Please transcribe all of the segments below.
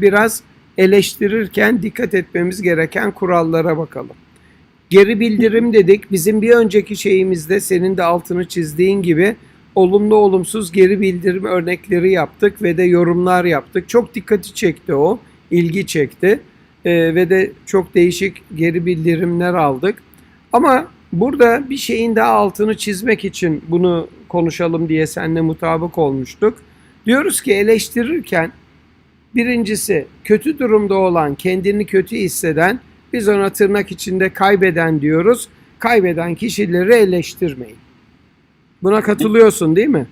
biraz eleştirirken dikkat etmemiz gereken kurallara bakalım. Geri bildirim dedik. Bizim bir önceki şeyimizde senin de altını çizdiğin gibi olumlu olumsuz geri bildirim örnekleri yaptık ve de yorumlar yaptık. Çok dikkati çekti o, ilgi çekti Ee, ve de çok değişik geri bildirimler aldık. Ama burada bir şeyin daha altını çizmek için bunu konuşalım diye seninle mutabık olmuştuk. Diyoruz ki eleştirirken birincisi kötü durumda olan, kendini kötü hisseden, biz ona tırnak içinde kaybeden diyoruz. Kaybeden kişileri eleştirmeyin. Buna katılıyorsun değil mi?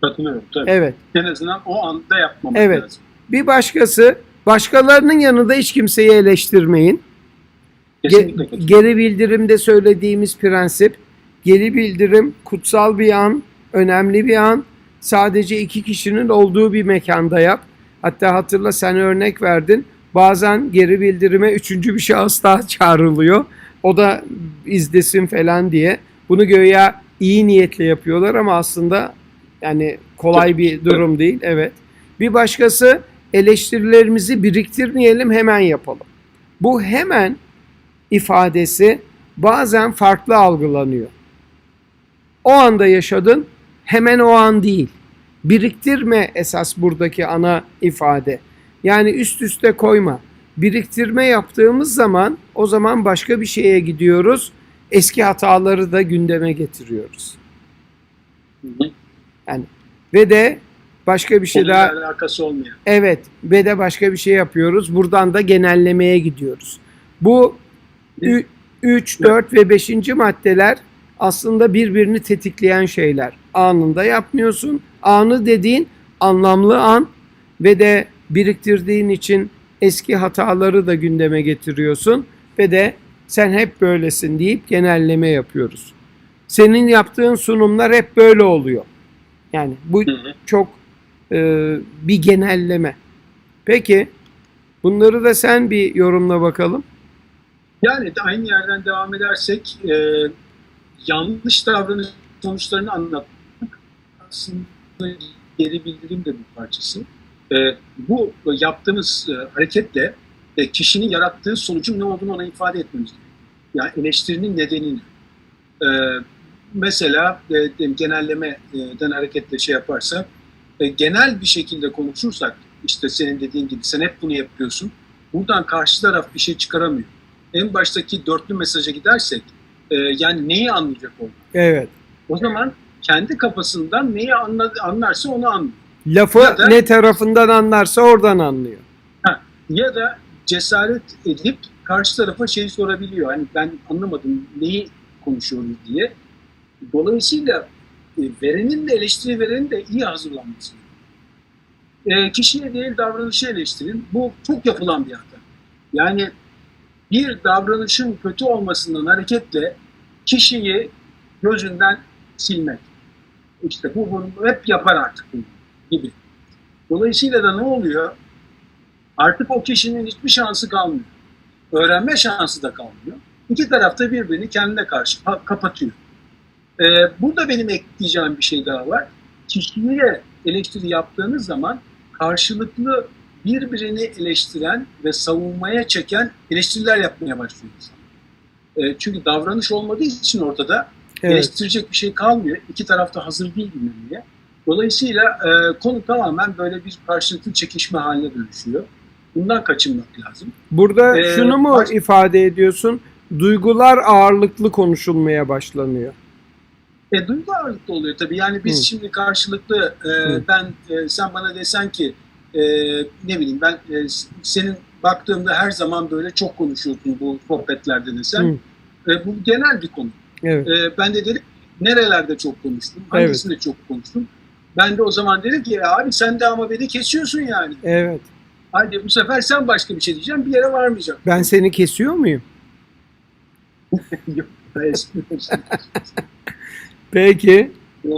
Katılıyorum tabii. Evet. En azından o anda yapmamak Evet. lazım. Bir başkası, başkalarının yanında hiç kimseyi eleştirmeyin. Ge- Kesinlikle katılıyorum. geri bildirimde söylediğimiz prensip, geri bildirim kutsal bir an, önemli bir an. Sadece iki kişinin olduğu bir mekanda yap. Hatta hatırla sen örnek verdin. Bazen geri bildirime üçüncü bir şahıs daha çağrılıyor. O da izlesin falan diye. Bunu göya iyi niyetle yapıyorlar ama aslında yani kolay bir durum değil. Evet. Bir başkası eleştirilerimizi biriktirmeyelim hemen yapalım. Bu hemen ifadesi bazen farklı algılanıyor. O anda yaşadın, hemen o an değil. Biriktirme esas buradaki ana ifade. Yani üst üste koyma. Biriktirme yaptığımız zaman o zaman başka bir şeye gidiyoruz. Eski hataları da gündeme getiriyoruz. Hı. Ve de başka bir şey Konuyla daha alakası olmayan. Evet ve de başka bir şey yapıyoruz. Buradan da genellemeye gidiyoruz. Bu Evet. 3, 4 ve 5. maddeler aslında birbirini tetikleyen şeyler. Anında yapmıyorsun. Anı dediğin anlamlı an ve de biriktirdiğin için eski hataları da gündeme getiriyorsun ve de sen hep böylesin deyip genelleme yapıyoruz. Senin yaptığın sunumlar hep böyle oluyor. Yani bu çok e, bir genelleme. Peki bunları da sen bir yorumla bakalım. Yani de aynı yerden devam edersek e, yanlış davranış sonuçlarını anlatmak aslında geri bildirim de bir parçası. E, bu yaptığımız e, hareketle e, kişinin yarattığı sonucun ne olduğunu ona ifade etmemiz gerekiyor. Yani eleştirinin nedenini. E, mesela e, genellemeden hareketle şey yaparsak, e, genel bir şekilde konuşursak, işte senin dediğin gibi sen hep bunu yapıyorsun. Buradan karşı taraf bir şey çıkaramıyor en baştaki dörtlü mesaja gidersek e, yani neyi anlayacak o? Evet. O zaman kendi kafasından neyi anla, anlarsa onu anlıyor. Lafı Ya da- ne tarafından anlarsa oradan anlıyor. Ya da cesaret edip karşı tarafa şeyi sorabiliyor. Hani ben anlamadım neyi konuşuyoruz diye. Dolayısıyla e, verenin de eleştiri verenin de iyi hazırlanması. E, kişiye değil davranışı eleştirin. Bu çok yapılan bir hata. Yani bir davranışın kötü olmasından hareketle kişiyi gözünden silmek. İşte bu bunu hep yapar artık gibi. Dolayısıyla da ne oluyor? Artık o kişinin hiçbir şansı kalmıyor. Öğrenme şansı da kalmıyor. İki tarafta birbirini kendine karşı pa- kapatıyor. Ee, burada benim ekleyeceğim bir şey daha var. Kişiye eleştiri yaptığınız zaman karşılıklı birbirini eleştiren ve savunmaya çeken eleştiriler yapmaya başlıyor insan. Ee, çünkü davranış olmadığı için ortada Evet. bir şey kalmıyor. İki tarafta hazır değil dinlemeye. Dolayısıyla e, konu tamamen böyle bir karşılıklı çekişme haline dönüşüyor. Bundan kaçınmak lazım. Burada Ee, şunu mu baş- ifade ediyorsun? Duygular ağırlıklı konuşulmaya başlanıyor. E, duygu ağırlıklı oluyor tabii. Yani biz Hı. şimdi karşılıklı e, Hı. ben e, sen bana desen ki e, ne bileyim ben e, senin baktığımda her zaman böyle çok konuşuyorsun bu sohbetlerde desen. E, bu genel bir konu. Evet. E, ben de dedim nerelerde çok konuştum, hangisinde çok konuştum. Ben de o zaman dedim ki "E, abi sen de ama beni kesiyorsun yani. Evet. Hadi bu sefer sen başka bir şey diyeceksin bir yere varmayacak. Ben seni kesiyor muyum? Yok. Peki. Ee,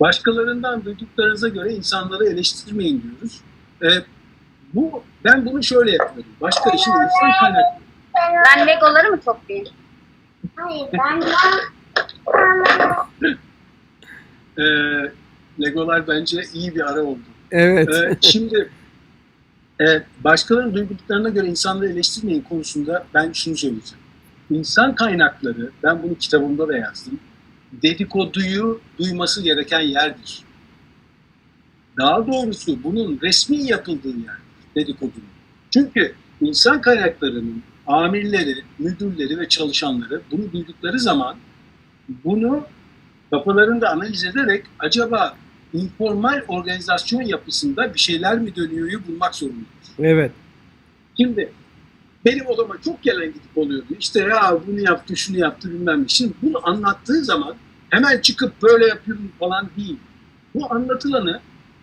başkalarından duyduklarınıza göre insanları eleştirmeyin diyoruz. Ee, bu ben bunu şöyle yapıyorum. Başka işin insan kaynaklı. Ben legoları mı toplayayım? Hayır ben Ee, Legolar bence iyi bir ara oldu. Evet. Ee, şimdi e, başkalarının duyguluklarına göre insanları eleştirmeyin konusunda ben şunu söyleyeceğim. İnsan kaynakları, ben bunu kitabımda da yazdım, dedikoduyu duyması gereken yerdir. Daha doğrusu bunun resmi yapıldığı yerdir dedikodunun. Çünkü insan kaynaklarının amirleri, müdürleri ve çalışanları bunu duydukları zaman bunu kafalarında analiz ederek acaba informal organizasyon yapısında bir şeyler mi dönüyoryu bulmak zorundadır. Evet. Şimdi benim odama çok gelen gidip oluyordu. İşte ya bunu yaptı, şunu yaptı bilmem ne. Şimdi bunu anlattığı zaman hemen çıkıp böyle yapıyorum falan değil. Bu anlatılanı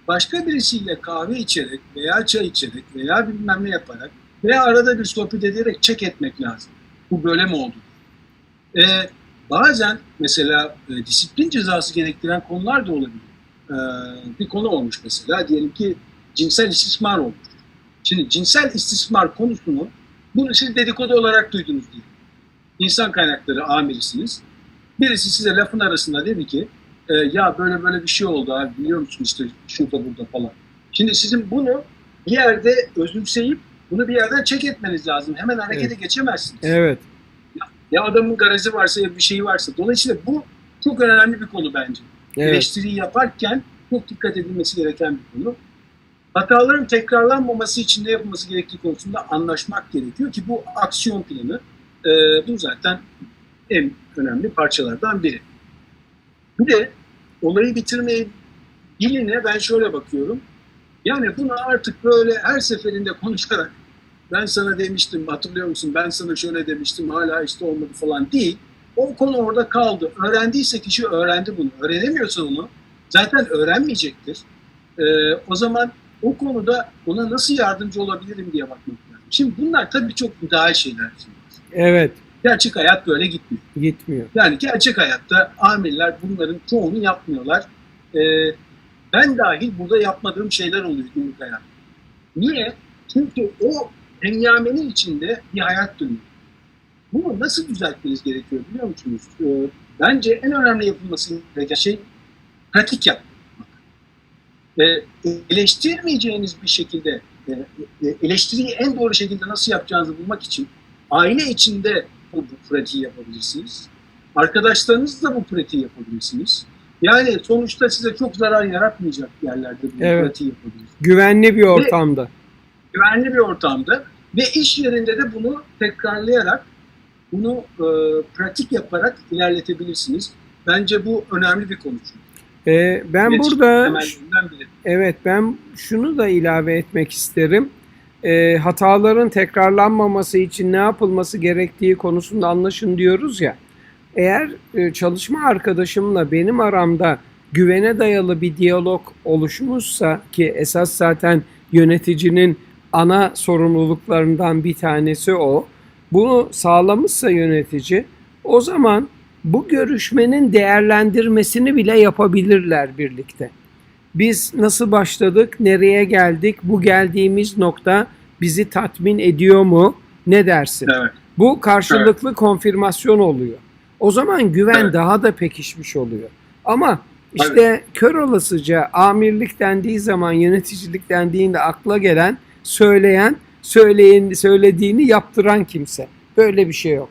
başka birisiyle kahve içerek veya çay içerek veya bilmem ne yaparak veya arada bir sohbet ederek çek etmek lazım. Bu böyle mi oldu? Ee, bazen mesela e, disiplin cezası gerektiren konular da olabilir. Ee, bir konu olmuş mesela diyelim ki cinsel istismar olmuş. Şimdi cinsel istismar konusunu bunu siz dedikodu olarak duydunuz diye. İnsan kaynakları amirisiniz. Birisi size lafın arasında dedi ki e, ya böyle böyle bir şey oldu abi biliyor musun işte şurada burada falan. Şimdi sizin bunu bir yerde özümseyip bunu bir yerden çek etmeniz lazım. Hemen harekete geçemezsiniz. Evet. Ya adamın garajı varsa ya bir şeyi varsa. Dolayısıyla bu çok önemli bir konu bence. Evet. Eleştiriyi yaparken çok dikkat edilmesi gereken bir konu. Hataların tekrarlanmaması için ne yapılması gerektiği konusunda anlaşmak gerekiyor ki bu aksiyon planı e, bu zaten en önemli parçalardan biri. Bir de olayı bitirmeyi diline ben şöyle bakıyorum. Yani bunu artık böyle her seferinde konuşarak ben sana demiştim hatırlıyor musun ben sana şöyle demiştim hala işte olmadı falan değil. O konu orada kaldı. Öğrendiyse kişi öğrendi bunu. Öğrenemiyorsa onu zaten öğrenmeyecektir. Ee, o zaman o konuda ona nasıl yardımcı olabilirim diye bakmak lazım. Şimdi bunlar tabii çok müdahil şeyler. Evet. Gerçek hayat böyle gitmiyor. Gitmiyor. Yani gerçek hayatta amirler bunların çoğunu yapmıyorlar. Ee, ben dahil burada yapmadığım şeyler oluyor günlük hayatta. Niye? Çünkü o hengamenin içinde bir hayat dönüyor. Bunu nasıl düzeltmeniz gerekiyor biliyor musunuz? Ee, bence en önemli yapılması gereken şey pratik yapmak. Ee, eleştirmeyeceğiniz bir şekilde, e, e, eleştiriyi en doğru şekilde nasıl yapacağınızı bulmak için aile içinde bu, bu pratiği yapabilirsiniz. Arkadaşlarınızla bu pratiği yapabilirsiniz. Yani sonuçta size çok zarar yaratmayacak yerlerde bu Evet. pratiği yapabilirsiniz Güvenli bir ortamda. güvenli bir ortamda ve iş yerinde de bunu tekrarlayarak, bunu e, pratik yaparak ilerletebilirsiniz. Bence bu önemli bir konu. çünkü. Ee, ben İletişim burada. Evet ben şunu da ilave etmek isterim. Ee, hataların tekrarlanmaması için ne yapılması gerektiği konusunda anlaşın diyoruz ya. Eğer e, çalışma arkadaşımla benim aramda güvene dayalı bir diyalog oluşmuşsa ki esas zaten yöneticinin ana sorumluluklarından bir tanesi o. Bunu sağlamışsa yönetici o zaman bu görüşmenin değerlendirmesini bile yapabilirler birlikte biz nasıl başladık, nereye geldik, bu geldiğimiz nokta bizi tatmin ediyor mu? Ne dersin? Evet. Bu karşılıklı konfirmasyon oluyor. O zaman güven Evet. daha da pekişmiş oluyor. Ama işte kör olasıca amirlik dendiği zaman yöneticilik dendiğinde akla gelen, söyleyen, söyleyen, söylediğini yaptıran kimse. Böyle bir şey yok.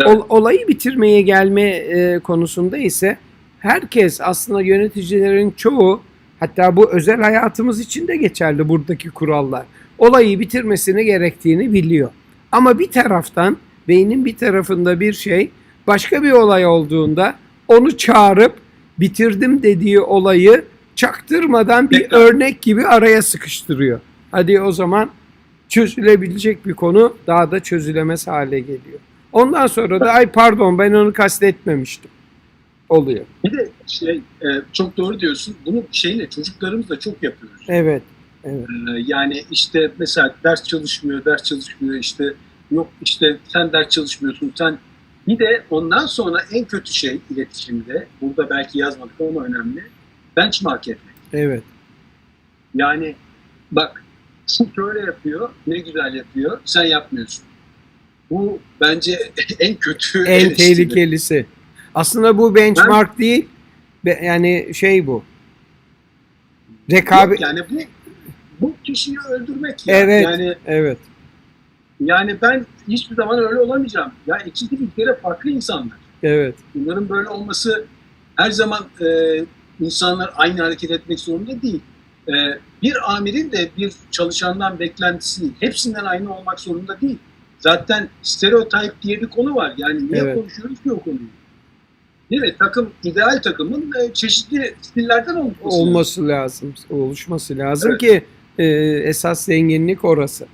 Evet. Ol- olayı bitirmeye gelme e, konusunda ise herkes aslında yöneticilerin çoğu hatta bu özel hayatımız için de geçerli buradaki kurallar. Olayı bitirmesini gerektiğini biliyor. Ama bir taraftan beynin bir tarafında bir şey başka bir olay olduğunda onu çağırıp bitirdim dediği olayı çaktırmadan bir örnek gibi araya sıkıştırıyor. Hadi o zaman çözülebilecek bir konu daha da çözülemez hale geliyor. Ondan sonra da ay pardon ben onu kastetmemiştim. Oluyor. Bir de şey, e, çok doğru diyorsun. Bunu şeyle çocuklarımızla çok yapıyoruz. Evet. Ee, Yani işte mesela ders çalışmıyor, ders çalışmıyor işte yok işte sen ders çalışmıyorsun sen bir de ondan sonra en kötü şey iletişimde burada belki yazmadık ama önemli benchmark etmek. Evet. Yani bak şu şöyle yapıyor ne güzel yapıyor sen yapmıyorsun. Bu bence en kötü En eleştiri. tehlikelisi. Aslında bu benchmark değil. be- Yani şey bu. Rekabet yani bu bu kişiyi öldürmek ya. Evet. Yani Evet. Yani ben hiçbir zaman öyle olamayacağım. Ya ikisi de bir kere farklı insanlar. Evet. Bunların böyle olması her zaman e, insanlar aynı hareket etmek zorunda değil. E, bir amirin de bir çalışandan beklentisi hepsinden aynı olmak zorunda değil. Zaten stereotip diye bir konu var. Yani niye Evet. konuşuyoruz ki o konuyu? Değil mi? Takım, ideal takımın e, çeşitli stillerden olması. lazım. Olması lazım. Oluşması lazım Evet. ki e, esas zenginlik orası.